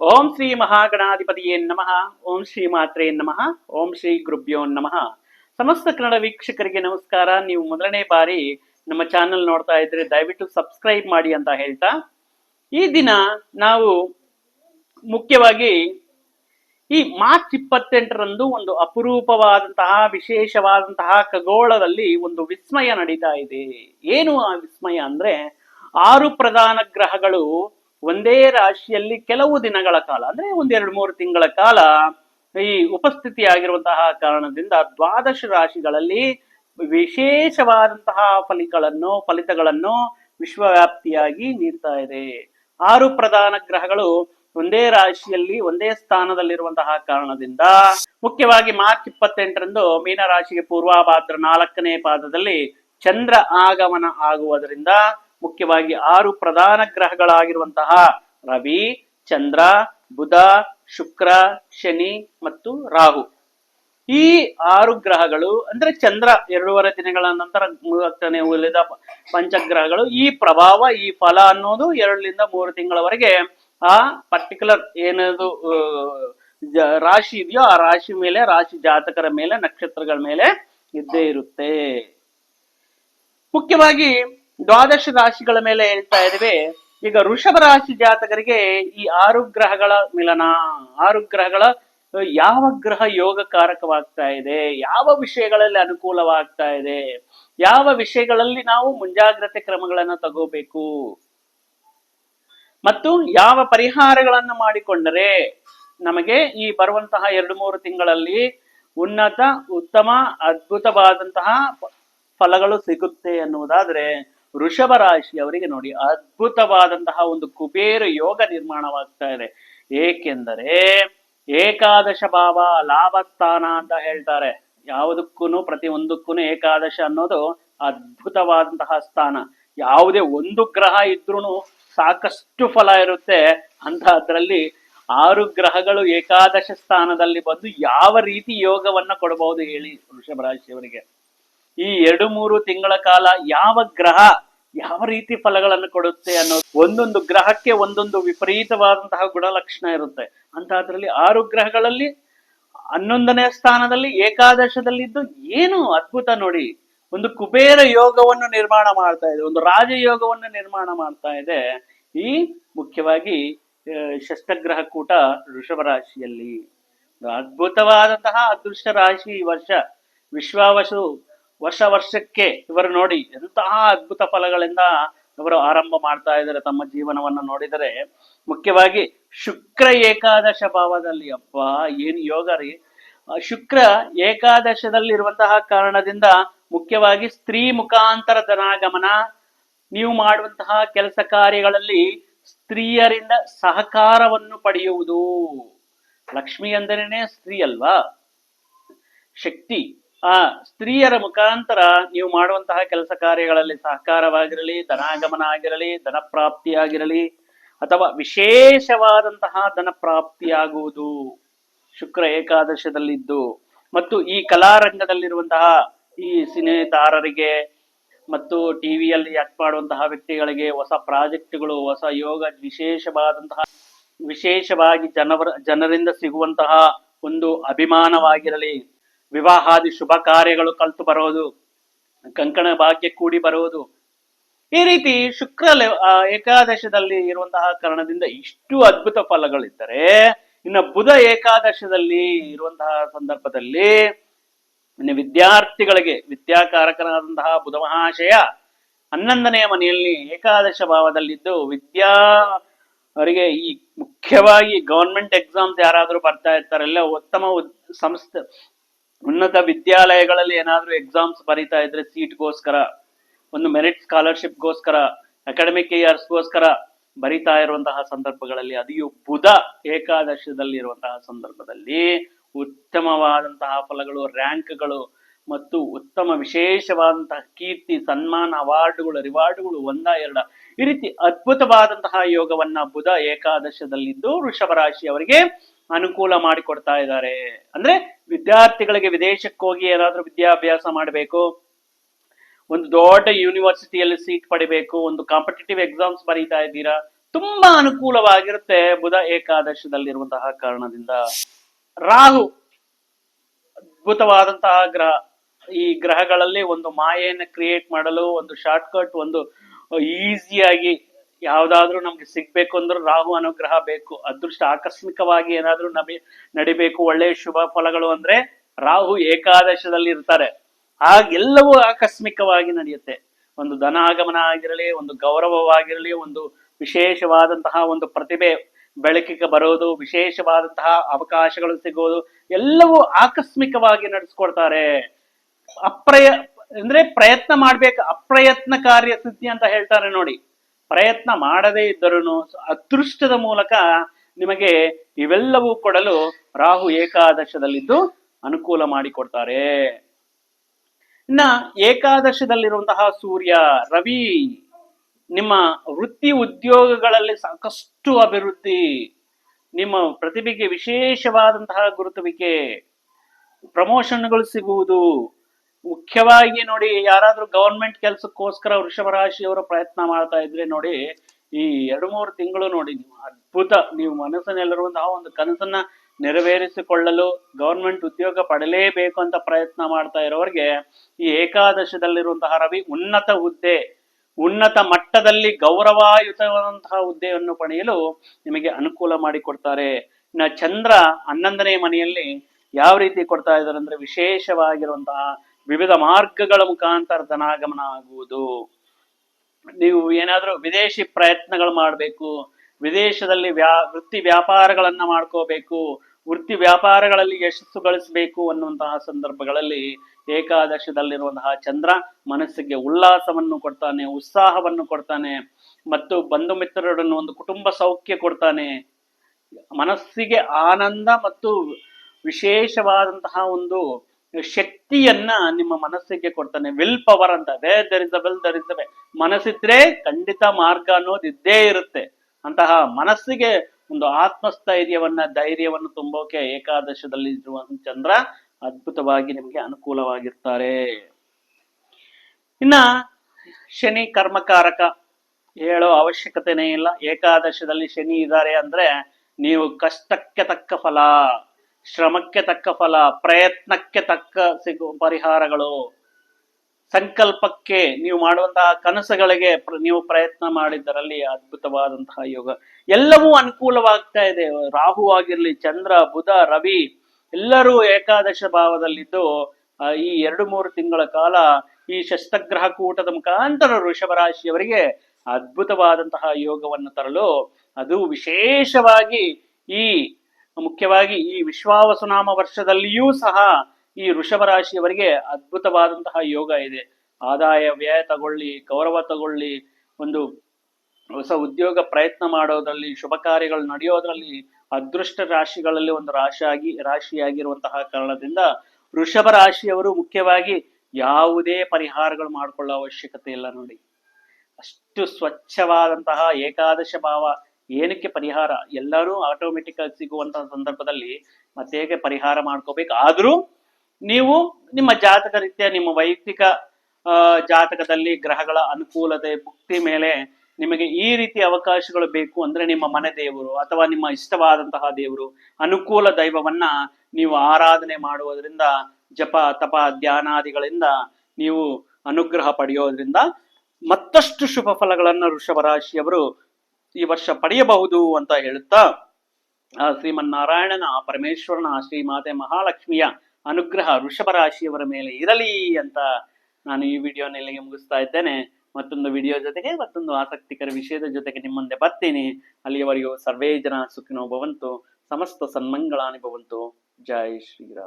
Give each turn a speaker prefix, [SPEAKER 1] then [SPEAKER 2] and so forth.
[SPEAKER 1] ಓಂ ಶ್ರೀ ಮಹಾಗಣಾಧಿಪತಿಯೇ ನಮಃ. ಓಂ ಶ್ರೀ ಮಾತ್ರೇ ನಮಃ. ಓಂ ಶ್ರೀ ಗುರುಭ್ಯೋ ನಮಃ. ಸಮಸ್ತ ಕನ್ನಡ ವೀಕ್ಷಕರಿಗೆ ನಮಸ್ಕಾರ. ನೀವು ಮೊದಲನೇ ಬಾರಿ ನಮ್ಮ ಚಾನೆಲ್ ನೋಡ್ತಾ ಇದ್ರೆ ದಯವಿಟ್ಟು ಸಬ್ಸ್ಕ್ರೈಬ್ ಮಾಡಿ ಅಂತ ಹೇಳ್ತಾ. ಈ ದಿನ ನಾವು ಮುಖ್ಯವಾಗಿ ಈ ಮಾರ್ಚ್ ಇಪ್ಪತ್ತೆಂಟರಂದು ಒಂದು ಅಪರೂಪವಾದಂತಹ, ವಿಶೇಷವಾದಂತಹ ಖಗೋಳದಲ್ಲಿ ಒಂದು ವಿಸ್ಮಯ ನಡೀತಾ ಇದೆ. ಏನು ಆ ವಿಸ್ಮಯ ಅಂದ್ರೆ ಆರು ಪ್ರಧಾನ ಗ್ರಹಗಳು ಒಂದೇ ರಾಶಿಯಲ್ಲಿ ಕೆಲವು ದಿನಗಳ ಕಾಲ, ಅಂದ್ರೆ ಒಂದೆರಡು ಮೂರು ತಿಂಗಳ ಕಾಲ ಈ ಉಪಸ್ಥಿತಿಯಾಗಿರುವಂತಹ ಕಾರಣದಿಂದ ದ್ವಾದಶ ರಾಶಿಗಳಲ್ಲಿ ವಿಶೇಷವಾದಂತಹ ಫಲಿಗಳನ್ನು, ಫಲಿತಗಳನ್ನು ವಿಶ್ವವ್ಯಾಪ್ತಿಯಾಗಿ ನೀಡ್ತಾ ಇದೆ. ಆರು ಪ್ರಧಾನ ಗ್ರಹಗಳು ಒಂದೇ ರಾಶಿಯಲ್ಲಿ ಒಂದೇ ಸ್ಥಾನದಲ್ಲಿರುವಂತಹ ಕಾರಣದಿಂದ ಮುಖ್ಯವಾಗಿ ಮಾರ್ಚ್ ಇಪ್ಪತ್ತೆಂಟರಂದು ಮೀನರಾಶಿಗೆ ಪೂರ್ವಾಭಾದ್ರ ನಾಲ್ಕನೇ ಪಾದದಲ್ಲಿ ಚಂದ್ರ ಆಗಮನ ಆಗುವುದರಿಂದ ಮುಖ್ಯವಾಗಿ ಆರು ಪ್ರಧಾನ ಗ್ರಹಗಳಾಗಿರುವಂತಹ ರವಿ, ಚಂದ್ರ, ಬುಧ, ಶುಕ್ರ, ಶನಿ ಮತ್ತು ರಾಹು. ಈ ಆರು ಗ್ರಹಗಳು ಅಂದ್ರೆ ಚಂದ್ರ ಎರಡೂವರೆ ದಿನಗಳ ನಂತರ ಮೂವತ್ತನೇ ಉಳಿದ ಪಂಚಗ್ರಹಗಳು, ಈ ಪ್ರಭಾವ, ಈ ಫಲ ಅನ್ನೋದು ಎರಡರಿಂದ ಮೂರು ತಿಂಗಳವರೆಗೆ ಆ ಪರ್ಟಿಕ್ಯುಲರ್ ಏನದು ರಾಶಿ ಇದೆಯೋ ಆ ರಾಶಿ ಮೇಲೆ, ರಾಶಿ ಜಾತಕರ ಮೇಲೆ, ನಕ್ಷತ್ರಗಳ ಮೇಲೆ ಇದ್ದೇ ಇರುತ್ತೆ. ಮುಖ್ಯವಾಗಿ ದ್ವಾದಶ ರಾಶಿಗಳ ಮೇಲೆ ಹೇಳ್ತಾ ಇದ್ದೇವೆ. ಈಗ ಋಷಭ ರಾಶಿ ಜಾತಕರಿಗೆ ಈ ಆರು ಗ್ರಹಗಳ ಮಿಲನ, ಆರು ಗ್ರಹಗಳ ಯಾವ ಗ್ರಹ ಯೋಗಕಾರಕವಾಗ್ತಾ ಇದೆ, ಯಾವ ವಿಷಯಗಳಲ್ಲಿ ಅನುಕೂಲವಾಗ್ತಾ ಇದೆ, ಯಾವ ವಿಷಯಗಳಲ್ಲಿ ನಾವು ಮುಂಜಾಗ್ರತೆ ಕ್ರಮಗಳನ್ನು ತಗೋಬೇಕು, ಮತ್ತು ಯಾವ ಪರಿಹಾರಗಳನ್ನು ಮಾಡಿಕೊಂಡರೆ ನಮಗೆ ಈ ಬರುವಂತಹ ಎರಡು ಮೂರು ತಿಂಗಳಲ್ಲಿ ಉನ್ನತ, ಉತ್ತಮ, ಅದ್ಭುತವಾದಂತಹ ಫಲಗಳು ಸಿಗುತ್ತೆ ಅನ್ನುವುದಾದ್ರೆ ವೃಷಭ ರಾಶಿಯವರಿಗೆ ನೋಡಿ ಅದ್ಭುತವಾದಂತಹ ಒಂದು ಕುಬೇರ ಯೋಗ ನಿರ್ಮಾಣವಾಗ್ತಾ ಇದೆ. ಏಕೆಂದರೆ ಏಕಾದಶ ಭಾವ ಲಾಭಸ್ಥಾನ ಅಂತ ಹೇಳ್ತಾರೆ. ಯಾವುದಕ್ಕೂ ಪ್ರತಿ ಒಂದಕ್ಕೂ ಏಕಾದಶ ಅನ್ನೋದು ಅದ್ಭುತವಾದಂತಹ ಸ್ಥಾನ. ಯಾವುದೇ ಒಂದು ಗ್ರಹ ಇದ್ರೂ ಸಾಕಷ್ಟು ಫಲ ಇರುತ್ತೆ. ಅಂತ ಅದರಲ್ಲಿ ಆರು ಗ್ರಹಗಳು ಏಕಾದಶ ಸ್ಥಾನದಲ್ಲಿ ಬಂದು ಯಾವ ರೀತಿ ಯೋಗವನ್ನ ಕೊಡಬಹುದು ಹೇಳಿ ವೃಷಭ ರಾಶಿಯವರಿಗೆ. ಈ ಎರಡು ಮೂರು ತಿಂಗಳ ಕಾಲ ಯಾವ ಗ್ರಹ ಯಾವ ರೀತಿ ಫಲಗಳನ್ನು ಕೊಡುತ್ತೆ ಅನ್ನೋ ಒಂದೊಂದು ಗ್ರಹಕ್ಕೆ ಒಂದೊಂದು ವಿಪರೀತವಾದಂತಹ ಗುಣಲಕ್ಷಣ ಇರುತ್ತೆ. ಅಂತ ಅದರಲ್ಲಿ ಆರು ಗ್ರಹಗಳಲ್ಲಿ ಹನ್ನೊಂದನೇ ಸ್ಥಾನದಲ್ಲಿ ಏಕಾದಶದಲ್ಲಿದ್ದು ಏನು ಅದ್ಭುತ ನೋಡಿ. ಒಂದು ಕುಬೇರ ಯೋಗವನ್ನು ನಿರ್ಮಾಣ ಮಾಡ್ತಾ ಇದೆ, ಒಂದು ರಾಜಯೋಗವನ್ನು ನಿರ್ಮಾಣ ಮಾಡ್ತಾ ಇದೆ. ಈ ಮುಖ್ಯವಾಗಿ ಶಸ್ತ್ರಗ್ರಹ ಕೂಟ ಋಷಭ ರಾಶಿಯಲ್ಲಿ. ಅದ್ಭುತವಾದಂತಹ ಅದೃಷ್ಟ ರಾಶಿ ಈ ವರ್ಷ. ವಿಶ್ವಾವಸು ವರ್ಷ ವರ್ಷಕ್ಕೆ ಇವರು ನೋಡಿ ಎಂತಹ ಅದ್ಭುತ ಫಲಗಳಿಂದ ಇವರು ಆರಂಭ ಮಾಡ್ತಾ ಇದ್ದಾರೆ ತಮ್ಮ ಜೀವನವನ್ನು ನೋಡಿದರೆ. ಮುಖ್ಯವಾಗಿ ಶುಕ್ರ ಏಕಾದಶ ಭಾವದಲ್ಲಿ ಅಪ್ಪ, ಏನು ಯೋಗ ರೀ? ಶುಕ್ರ ಏಕಾದಶದಲ್ಲಿರುವಂತಹ ಕಾರಣದಿಂದ ಮುಖ್ಯವಾಗಿ ಸ್ತ್ರೀ ಮುಖಾಂತರ ಧನಾಗಮನ, ನೀವು ಮಾಡುವಂತಹ ಕೆಲಸ ಕಾರ್ಯಗಳಲ್ಲಿ ಸ್ತ್ರೀಯರಿಂದ ಸಹಕಾರವನ್ನು ಪಡೆಯುವುದು. ಲಕ್ಷ್ಮಿ ಅಂದರೇನೆ ಸ್ತ್ರೀ ಅಲ್ವಾ? ಶಕ್ತಿ. ಆ ಸ್ತ್ರೀಯರ ಮುಖಾಂತರ ನೀವು ಮಾಡುವಂತಹ ಕೆಲಸ ಕಾರ್ಯಗಳಲ್ಲಿ ಸಹಕಾರವಾಗಿರಲಿ, ಧನಾಗಮನ ಆಗಿರಲಿ ಧನ ಪ್ರಾಪ್ತಿಯಾಗಿರಲಿ ಅಥವಾ ವಿಶೇಷವಾದಂತಹ ಧನ ಪ್ರಾಪ್ತಿಯಾಗುವುದು ಶುಕ್ರ ಏಕಾದಶದಲ್ಲಿದ್ದು ಮತ್ತು ಈ ಕಲಾರಂಗದಲ್ಲಿರುವಂತಹ ಈ ಸಿನಿ ತಾರರಿಗೆ ಮತ್ತು ಟಿವಿಯಲ್ಲಿ ಆಕ್ಟ್ ಮಾಡುವಂತಹ ವ್ಯಕ್ತಿಗಳಿಗೆ ಹೊಸ ಪ್ರಾಜೆಕ್ಟ್ಗಳು, ಹೊಸ ಯೋಗ ವಿಶೇಷವಾದಂತಹ, ವಿಶೇಷವಾಗಿ ಜನವರ, ಜನರಿಂದ ಸಿಗುವಂತಹ ಒಂದು ಅಭಿಮಾನವಾಗಿರಲಿ. ವಿವಾಹಾದಿ ಶುಭ ಕಾರ್ಯಗಳು ಕಲ್ತು ಬರೋದು, ಕಂಕಣ ಭಾಗ್ಯ ಕೂಡಿ ಬರುವುದು ಈ ರೀತಿ ಶುಕ್ರ ಏಕಾದಶದಲ್ಲಿ ಇರುವಂತಹ ಕಾರಣದಿಂದ ಇಷ್ಟು ಅದ್ಭುತ ಫಲಗಳಿದ್ದರೆ, ಇನ್ನು ಬುಧ ಏಕಾದಶದಲ್ಲಿ ಇರುವಂತಹ ಸಂದರ್ಭದಲ್ಲಿ ಇನ್ನು ವಿದ್ಯಾರ್ಥಿಗಳಿಗೆ ವಿದ್ಯಾಕಾರಕನಾದಂತಹ ಬುಧ ಮಹಾಶಯ ಹನ್ನೊಂದನೆಯ ಮನೆಯಲ್ಲಿ ಏಕಾದಶ ಭಾವದಲ್ಲಿದ್ದು, ವಿದ್ಯಾ ಅವರಿಗೆ ಈ ಮುಖ್ಯವಾಗಿ ಗವರ್ಮೆಂಟ್ ಎಕ್ಸಾಮ್ಸ್ ಯಾರಾದರೂ ಬರ್ತಾ ಇರ್ತಾರಲ್ಲ, ಉತ್ತಮ ಸಂಸ್ಥೆ ಉನ್ನತ ವಿದ್ಯಾಲಯಗಳಲ್ಲಿ ಏನಾದ್ರೂ ಎಕ್ಸಾಮ್ಸ್ ಬರೀತಾ ಇದ್ರೆ ಸೀಟ್ಗೋಸ್ಕರ ಒಂದು ಮೆರಿಟ್ ಸ್ಕಾಲರ್ಶಿಪ್ಗೋಸ್ಕರ ಅಕಾಡೆಮಿಕ್ ಇಯರ್ಸ್ಗೋಸ್ಕರ ಬರಿತಾ ಇರುವಂತಹ ಸಂದರ್ಭಗಳಲ್ಲಿ, ಅದಿಯು ಬುಧ ಏಕಾದಶದಲ್ಲಿ ಇರುವಂತಹ ಸಂದರ್ಭದಲ್ಲಿ ಉತ್ತಮವಾದಂತಹ ಫಲಗಳು, ರ್ಯಾಂಕ್ಗಳು ಮತ್ತು ಉತ್ತಮ ವಿಶೇಷವಾದಂತಹ ಕೀರ್ತಿ, ಸನ್ಮಾನ, ಅವಾರ್ಡ್ಗಳು, ರಿವಾರ್ಡ್ಗಳು ಒಂದ ಎರಡ ಈ ರೀತಿ ಅದ್ಭುತವಾದಂತಹ ಯೋಗವನ್ನ ಬುಧ ಏಕಾದಶದಲ್ಲಿದ್ದು ವೃಷಭ ರಾಶಿಯವರಿಗೆ ಅನುಕೂಲ ಮಾಡಿಕೊಡ್ತಾ ಇದ್ದಾರೆ. ಅಂದ್ರೆ ವಿದ್ಯಾರ್ಥಿಗಳಿಗೆ ವಿದೇಶಕ್ಕೆ ಹೋಗಿ ಏನಾದ್ರೂ ವಿದ್ಯಾಭ್ಯಾಸ ಮಾಡಬೇಕು, ಒಂದು ದೊಡ್ಡ ಯೂನಿವರ್ಸಿಟಿಯಲ್ಲಿ ಸೀಟ್ ಪಡಿಬೇಕು, ಒಂದು ಕಾಂಪಿಟೇಟಿವ್ ಎಕ್ಸಾಮ್ಸ್ ಬರೀತಾ ಇದ್ದೀರಾ, ತುಂಬಾ ಅನುಕೂಲವಾಗಿರುತ್ತೆ ಬುಧ ಏಕಾದಶದಲ್ಲಿರುವಂತಹ ಕಾರಣದಿಂದ. ರಾಹು, ಅದ್ಭುತವಾದಂತಹ ಗ್ರಹ, ಈ ಗ್ರಹಗಳಲ್ಲಿ ಒಂದು ಮಾಯೆಯನ್ನು ಕ್ರಿಯೇಟ್ ಮಾಡಲು, ಒಂದು ಶಾರ್ಟ್ಕಟ್ ಒಂದು ಈಸಿಯಾಗಿ ಯಾವ್ದಾದ್ರೂ ನಮ್ಗೆ ಸಿಗ್ಬೇಕು ಅಂದ್ರೆ ರಾಹು ಅನುಗ್ರಹ ಬೇಕು. ಅದೃಷ್ಟ ಆಕಸ್ಮಿಕವಾಗಿ ಏನಾದ್ರೂ ನಮಿ ನಡಿಬೇಕು, ಒಳ್ಳೆಯ ಶುಭ ಫಲಗಳು ಅಂದ್ರೆ ರಾಹು ಏಕಾದಶದಲ್ಲಿ ಇರ್ತಾರೆ. ಆಗೆಲ್ಲವೂ ಆಕಸ್ಮಿಕವಾಗಿ ನಡೆಯುತ್ತೆ. ಒಂದು ಧನ ಆಗಮನ ಆಗಿರಲಿ, ಒಂದು ಗೌರವವಾಗಿರಲಿ, ಒಂದು ವಿಶೇಷವಾದಂತಹ ಒಂದು ಪ್ರತಿಭೆ ಬೆಳಕಿಗೆ ಬರೋದು, ವಿಶೇಷವಾದಂತಹ ಅವಕಾಶಗಳು ಸಿಗೋದು, ಎಲ್ಲವೂ ಆಕಸ್ಮಿಕವಾಗಿ ನಡೆಸ್ಕೊಡ್ತಾರೆ. ಅಪ್ರಯ, ಅಂದ್ರೆ ಪ್ರಯತ್ನ ಮಾಡ್ಬೇಕು ಅಪ್ರಯತ್ನ ಕಾರ್ಯ ಸ್ಥಿತಿ ಅಂತ ಹೇಳ್ತಾರೆ ನೋಡಿ. ಪ್ರಯತ್ನ ಮಾಡದೇ ಇದ್ದರೂ ಅದೃಷ್ಟದ ಮೂಲಕ ನಿಮಗೆ ಇವೆಲ್ಲವೂ ಕೊಡಲು ರಾಹು ಏಕಾದಶದಲ್ಲಿದ್ದು ಅನುಕೂಲ ಮಾಡಿಕೊಡ್ತಾರೆ. ಇನ್ನ ಏಕಾದಶದಲ್ಲಿರುವಂತಹ ಸೂರ್ಯ, ರವಿ, ನಿಮ್ಮ ವೃತ್ತಿ ಉದ್ಯೋಗಗಳಲ್ಲಿ ಸಾಕಷ್ಟು ಅಭಿವೃದ್ಧಿ, ನಿಮ್ಮ ಪ್ರತಿಭೆಗೆ ವಿಶೇಷವಾದಂತಹ ಗುರುತುವಿಕೆ, ಪ್ರಮೋಷನ್ಗಳು ಸಿಗುವುದು ಮುಖ್ಯವಾಗಿ ನೋಡಿ ಯಾರಾದ್ರೂ ಗವರ್ಮೆಂಟ್ ಕೆಲಸಕ್ಕೋಸ್ಕರ ವೃಷಭ ರಾಶಿಯವರು ಪ್ರಯತ್ನ ಮಾಡ್ತಾ ಇದ್ರೆ ನೋಡಿ, ಈ ಎರಡು ಮೂರು ತಿಂಗಳು ನೋಡಿ ನೀವು ಅದ್ಭುತ, ನೀವು ಮನಸ್ಸಿನಲ್ಲಿರುವಂತಹ ಒಂದು ಕನಸನ್ನ ನೆರವೇರಿಸಿಕೊಳ್ಳಲು ಗವರ್ಮೆಂಟ್ ಉದ್ಯೋಗ ಪಡಲೇಬೇಕು ಅಂತ ಪ್ರಯತ್ನ ಮಾಡ್ತಾ ಇರೋರಿಗೆ ಈ ಏಕಾದಶದಲ್ಲಿರುವಂತಹ ರವಿ ಉನ್ನತ ಹುದ್ದೆ, ಉನ್ನತ ಮಟ್ಟದಲ್ಲಿ ಗೌರವಾಯುತವಾದಂತಹ ಹುದ್ದೆಯನ್ನು ಪಡೆಯಲು ನಿಮಗೆ ಅನುಕೂಲ ಮಾಡಿಕೊಡ್ತಾರೆ. ಇನ್ನ ಚಂದ್ರ ಹನ್ನೊಂದನೇ ಮನೆಯಲ್ಲಿ ಯಾವ ರೀತಿ ಕೊಡ್ತಾ ಇದ್ದಾರೆ ಅಂದ್ರೆ ವಿಶೇಷವಾಗಿರುವಂತಹ ವಿವಿಧ ಮಾರ್ಗಗಳ ಮುಖಾಂತರ ಧನಾಗಮನ ಆಗುವುದು. ನೀವು ಏನಾದರೂ ವಿದೇಶಿ ಪ್ರಯತ್ನಗಳು ಮಾಡಬೇಕು, ವಿದೇಶದಲ್ಲಿ ವ್ಯಾ, ವೃತ್ತಿ ವ್ಯಾಪಾರಗಳನ್ನು ಮಾಡ್ಕೋಬೇಕು, ವೃತ್ತಿ ವ್ಯಾಪಾರಗಳಲ್ಲಿ ಯಶಸ್ಸು ಗಳಿಸಬೇಕು ಅನ್ನುವಂತಹ ಸಂದರ್ಭಗಳಲ್ಲಿ ಏಕಾದಶದಲ್ಲಿರುವಂತಹ ಚಂದ್ರ ಮನಸ್ಸಿಗೆ ಉಲ್ಲಾಸವನ್ನು ಕೊಡ್ತಾನೆ, ಉತ್ಸಾಹವನ್ನು ಕೊಡ್ತಾನೆ ಮತ್ತು ಬಂಧು ಮಿತ್ರರನ್ನು ಒಂದು ಕುಟುಂಬ ಸೌಖ್ಯ ಕೊಡ್ತಾನೆ. ಮನಸ್ಸಿಗೆ ಆನಂದ ಮತ್ತು ವಿಶೇಷವಾದಂತಹ ಒಂದು ಶಕ್ತಿಯನ್ನ ನಿಮ್ಮ ಮನಸ್ಸಿಗೆ ಕೊಡ್ತಾನೆ. ವಿಲ್ ಪವರ್ ಅಂತ. ಅದೇ there is will there is ಮನಸ್ಸಿದ್ರೆ ಖಂಡಿತ ಮಾರ್ಗ ಅನ್ನೋದು ಇದ್ದೇ ಇರುತ್ತೆ. ಅಂತಹ ಮನಸ್ಸಿಗೆ ಒಂದು ಆತ್ಮಸ್ಥೈರ್ಯವನ್ನ, ಧೈರ್ಯವನ್ನು ತುಂಬೋಕೆ ಏಕಾದಶದಲ್ಲಿ ಇರುವ ಚಂದ್ರ ಅದ್ಭುತವಾಗಿ ನಿಮಗೆ ಅನುಕೂಲವಾಗಿರ್ತಾರೆ. ಇನ್ನ ಶನಿ ಕರ್ಮಕಾರಕ. ಹೇಳೋ ಅವಶ್ಯಕತೆನೇ ಇಲ್ಲ. ಏಕಾದಶದಲ್ಲಿ ಶನಿ ಇದ್ದಾರೆ ಅಂದ್ರೆ ನೀವು ಕಷ್ಟಕ್ಕೆ ತಕ್ಕ ಫಲ. ಶ್ರಮಕ್ಕೆ ತಕ್ಕ ಫಲ, ಪ್ರಯತ್ನಕ್ಕೆ ತಕ್ಕ ಸಿಗು ಪರಿಹಾರಗಳು. ಸಂಕಲ್ಪಕ್ಕೆ ನೀವು ಮಾಡುವಂತಹ ಕನಸುಗಳಿಗೆ ನೀವು ಪ್ರಯತ್ನ ಮಾಡಿದ್ದರಲ್ಲಿ ಅದ್ಭುತವಾದಂತಹ ಯೋಗ. ಎಲ್ಲವೂ ಅನುಕೂಲವಾಗ್ತಾ ಇದೆ. ರಾಹು ಆಗಿರ್ಲಿ, ಚಂದ್ರ, ಬುಧ, ರವಿ, ಎಲ್ಲರೂ ಏಕಾದಶ ಭಾವದಲ್ಲಿದ್ದು ಈ ಎರಡು ಮೂರು ತಿಂಗಳ ಕಾಲ ಈ ಶಸ್ತ್ರಗ್ರಹ ಕೂಟದ ಮುಖಾಂತರ ಋಷಭ ರಾಶಿಯವರಿಗೆ ಅದ್ಭುತವಾದಂತಹ ಯೋಗವನ್ನು ತರಲು, ಅದು ವಿಶೇಷವಾಗಿ ಈ ಮುಖ್ಯವಾಗಿ ಈ ವಿಶ್ವಾವಸುನಾಮ ವರ್ಷದಲ್ಲಿಯೂ ಸಹ ಈ ವೃಷಭ ರಾಶಿಯವರಿಗೆ ಅದ್ಭುತವಾದಂತಹ ಯೋಗ ಇದೆ. ಆದಾಯ ವ್ಯಯ ತಗೊಳ್ಳಿ, ಗೌರವ ತಗೊಳ್ಳಿ, ಒಂದು ಹೊಸ ಉದ್ಯೋಗ ಪ್ರಯತ್ನ ಮಾಡೋದ್ರಲ್ಲಿ, ಶುಭ ಕಾರ್ಯಗಳು ನಡೆಯೋದ್ರಲ್ಲಿ ಅದೃಷ್ಟ ರಾಶಿಗಳಲ್ಲಿ ಒಂದು ರಾಶಿಯಾಗಿ, ರಾಶಿಯಾಗಿರುವಂತಹ ಕಾರಣದಿಂದ ವೃಷಭ ರಾಶಿಯವರು ಮುಖ್ಯವಾಗಿ ಯಾವುದೇ ಪರಿಹಾರಗಳು ಮಾಡಿಕೊಳ್ಳೋ ಅವಶ್ಯಕತೆ ಇಲ್ಲ ನೋಡಿ. ಅಷ್ಟು ಸ್ವಚ್ಛವಾದಂತಹ ಏಕಾದಶ ಭಾವ ಏನಕ್ಕೆ ಪರಿಹಾರ? ಎಲ್ಲರೂ ಆಟೋಮೆಟಿಕ್ ಆಗಿ ಸಿಗುವಂತಹ ಸಂದರ್ಭದಲ್ಲಿ ಮತ್ತೆ ಹೇಗೆ ಪರಿಹಾರ ಮಾಡ್ಕೋಬೇಕು? ಆದರೂ ನೀವು ನಿಮ್ಮ ಜಾತಕ ರೀತಿಯ ನಿಮ್ಮ ವೈಯಕ್ತಿಕ ಜಾತಕದಲ್ಲಿ ಗ್ರಹಗಳ ಅನುಕೂಲತೆ, ಭುಕ್ತಿ ಮೇಲೆ ನಿಮಗೆ ಈ ರೀತಿ ಅವಕಾಶಗಳು ಬೇಕು ಅಂದ್ರೆ ನಿಮ್ಮ ಮನೆ ದೇವರು ಅಥವಾ ನಿಮ್ಮ ಇಷ್ಟವಾದಂತಹ ದೇವರು, ಅನುಕೂಲ ದೈವವನ್ನ ನೀವು ಆರಾಧನೆ ಮಾಡುವುದರಿಂದ, ಜಪ, ತಪ, ಧ್ಯಾನಾದಿಗಳಿಂದ ನೀವು ಅನುಗ್ರಹ ಪಡೆಯೋದ್ರಿಂದ ಮತ್ತಷ್ಟು ಶುಭ ಫಲಗಳನ್ನು ವೃಷಭ ರಾಶಿಯವರು ಈ ವರ್ಷ ಪಡೆಯಬಹುದು ಅಂತ ಹೇಳುತ್ತಾ ಆ, ಶ್ರೀಮನ್ನಾರಾಯಣನ ಪರಮೇಶ್ವರನ, ಆ ಶ್ರೀಮಾತೆ ಮಹಾಲಕ್ಷ್ಮಿಯ ಅನುಗ್ರಹ ವೃಷಭ ರಾಶಿಯವರ ಮೇಲೆ ಇರಲಿ ಅಂತ ನಾನು ಈ ವಿಡಿಯೋನ ಇಲ್ಲಿಗೆ ಮುಗಿಸ್ತಾ ಇದ್ದೇನೆ. ಮತ್ತೊಂದು ವಿಡಿಯೋ ಜೊತೆಗೆ ಮತ್ತೊಂದು ಆಸಕ್ತಿಕರ ವಿಷಯದ ಜೊತೆಗೆ ನಿಮ್ಮ ಮುಂದೆ ಬರ್ತೀನಿ. ಅಲ್ಲಿಯವರೆಗೂ ಸರ್ವೇ ಜನ ಸುಖಿನೋ ಭವಂತು, ಸಮಸ್ತ ಸನ್ಮಂಗಳಾನಿ ಭವಂತು. ಜೈ ಶ್ರೀರಾಮ್.